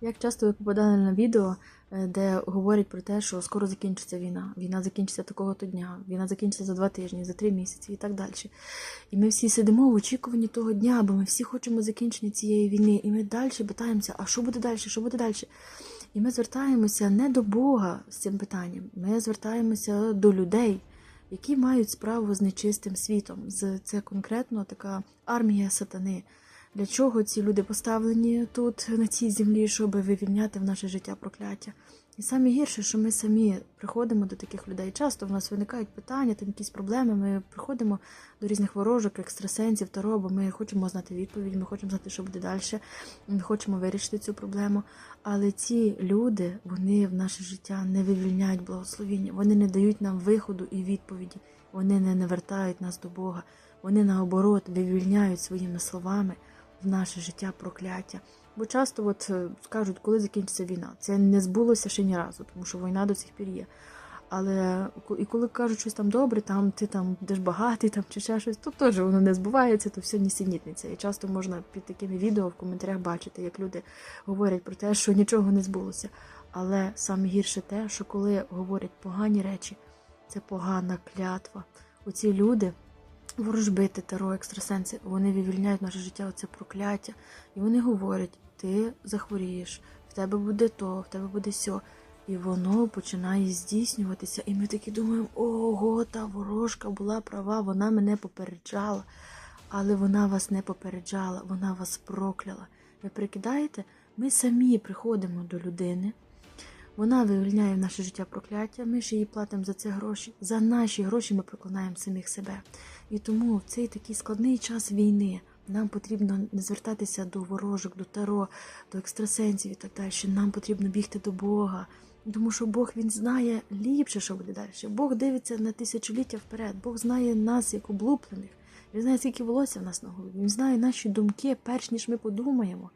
Як часто ви попадали на відео, е, де говорять про те, що скоро закінчиться війна, війна закінчиться такого-то дня, війна закінчиться за два тижні, за три місяці і так далі. І ми всі сидимо в очікуванні того дня, бо ми всі хочемо закінчення цієї війни, і ми далі питаємося, а що буде далі, що буде далі? І ми звертаємося не до Бога з цим питанням, ми звертаємося до людей, які мають справу з нечистим світом. Це конкретно така армія сатани. Для чого ці люди поставлені тут, на цій землі, щоб вивільняти в наше життя прокляття? І саме гірше, що ми самі приходимо до таких людей. Часто в нас виникають питання, там якісь проблеми. Ми приходимо до різних ворожок, екстрасенсів, таро, бо ми хочемо знати відповідь, ми хочемо знати, що буде далі, ми хочемо вирішити цю проблему. Але ці люди, вони в наше життя не вивільняють благословіння, вони не дають нам виходу і відповіді, вони не навертають нас до Бога. Вони наоборот вивільняють своїми словами в наше життя прокляття. Бо часто от е, кажуть, коли закінчиться війна. Це не збулося ще ні разу, тому що війна до сих пір є. Але і коли кажуть щось там добре, там ти там будеш багатий там чи ще щось, то теж воно не збувається, то все нісенітниця. І часто можна під такими відео в коментарях бачити, як люди говорять про те, що нічого не збулося. Але саме гірше те, що коли говорять погані речі, це погана клятва. Оці люди, ворожбити, таро, екстрасенси, вони вивільняють наше життя оце прокляття. І вони говорять: ти захворієш, в тебе буде то, в тебе буде сьо. І воно починає здійснюватися. І ми такі думаємо, ого, та ворожка була права, вона мене попереджала. Але вона вас не попереджала, вона вас прокляла. Ви прикидаєте, ми самі приходимо до людини, вона вивільняє в наше життя прокляття, ми ж їй платимо за це гроші. За наші гроші ми проклинаємо самих себе. І тому в цей такий складний час війни нам потрібно не звертатися до ворожок, до таро, до екстрасенсів і так далі. Нам потрібно бігти до Бога. Тому що Бог він знає ліпше, що буде далі. Бог дивиться на тисячоліття вперед. Бог знає нас як облуплених. Він знає, скільки волосся в нас на голові. Він знає наші думки, перш ніж ми подумаємо.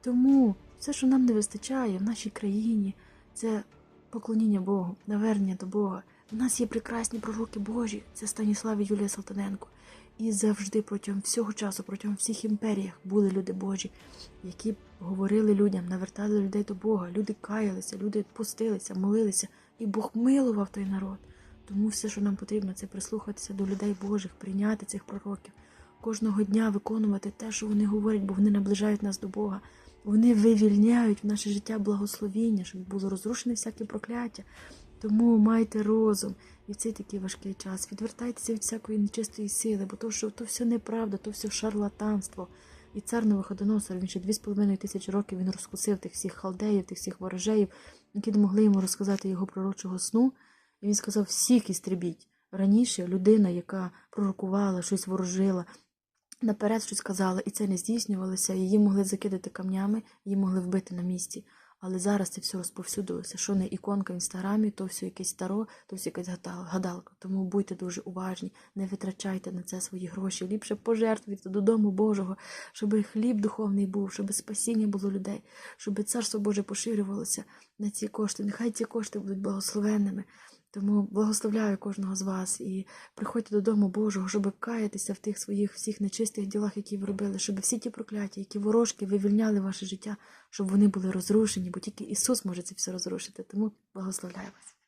Тому все, що нам не вистачає в нашій країні, це поклоніння Богу, навернення до Бога. У нас є прекрасні пророки Божі, це Станіслав і Юлія Салтаненко. І завжди протягом всього часу, протягом всіх імперіях були люди Божі, які говорили людям, навертали людей до Бога. Люди каялися, люди постилися, молилися, і Бог милував той народ. Тому все, що нам потрібно, це прислухатися до людей Божих, прийняти цих пророків, кожного дня виконувати те, що вони говорять, бо вони наближають нас до Бога. Вони вивільняють в наше життя благословіння, щоб було розрушене всяке прокляття. Тому майте розум і в цей такий важкий час. Відвертайтеся від всякої нечистої сили, бо то, що то все неправда, то все шарлатанство. І цар Новоходоносор, він ще дві з половиною тисячі років він розкусив тих всіх халдеїв, тих всіх ворожеїв, які не могли йому розказати його пророчого сну. І він сказав: всіх істребіть. Раніше людина, яка пророкувала, щось ворожила, наперед щось казала, і це не здійснювалося, її могли закидати камнями, її могли вбити на місці. Але зараз це все розповсюдилося. Що не іконка в інстаграмі, то все якесь таро, то все якась гадал- гадалка. Тому будьте дуже уважні, не витрачайте на це свої гроші. Ліпше пожертвуйте додому Божого, щоб хліб духовний був, щоб спасіння було людей, щоб царство Боже поширювалося на ці кошти. Нехай ці кошти будуть благословенними. Тому благословляю кожного з вас і приходьте додому Божого, щоб каятися в тих своїх всіх нечистих ділах, які ви робили, щоб всі ті прокляття, які ворожки вивільняли ваше життя, щоб вони були розрушені, бо тільки Ісус може це все розрушити. Тому благословляю вас.